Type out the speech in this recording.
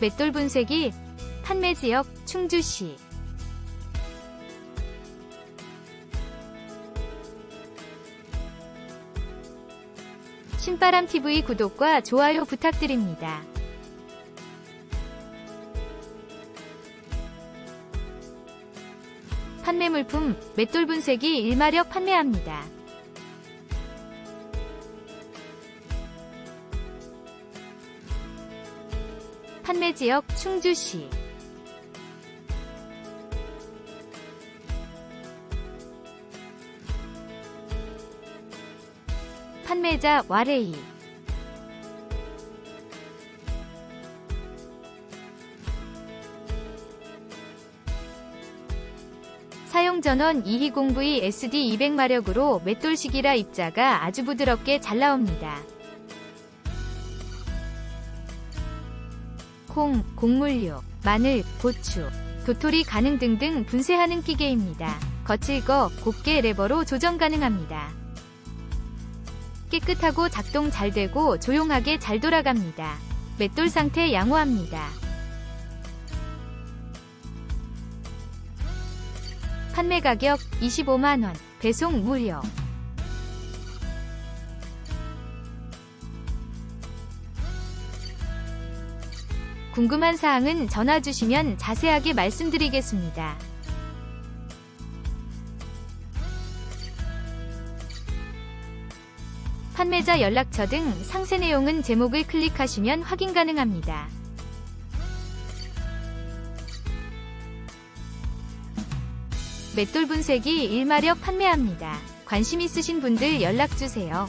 맷돌 분쇄기 판매 지역 충주시 신바람 TV 구독과 좋아요 부탁드립니다. 판매 물품 맷돌 분쇄기 1마력 판매합니다. 판매 지역 충주시 판매자 와레이 사용 전원 220V SD 200마력으로 맷돌식이라 입자가 아주 부드럽게 잘 나옵니다. 콩, 곡물류, 마늘, 고추, 도토리 가능 등등 분쇄하는 기계입니다. 거칠거 곱게 레버로 조정 가능합니다. 깨끗하고 작동 잘 되고 조용하게 잘 돌아갑니다. 맷돌 상태 양호합니다. 판매 가격 25만원, 배송 무료. 궁금한 사항은 전화 주시면 자세하게 말씀드리겠습니다. 판매자 연락처 등 상세 내용은 제목을 클릭하시면 확인 가능합니다. 맷돌 분쇄기 1마력 판매합니다. 관심 있으신 분들 연락 주세요.